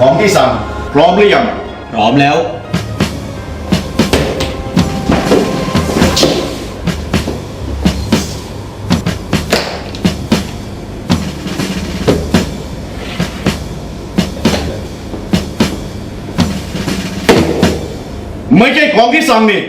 ของที่สั่งพร้อมหรือยัง พร้อมแล้ว ไม่ใช่ของที่สั่งนี่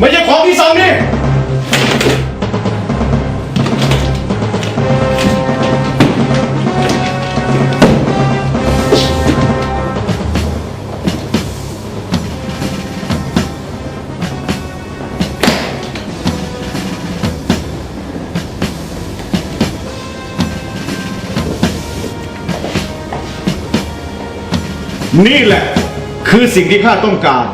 ไม่ใช่ของที่สั่งนี่นี่แหละ คือสิ่งที่ข้าต้องการ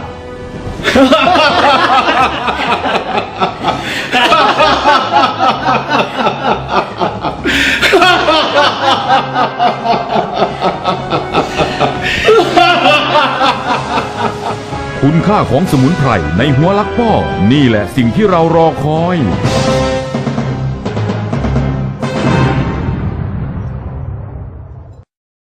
คุณค่าของสมุนไพรในหัวลักป้อ นี่แหละสิ่งที่เรารอคอย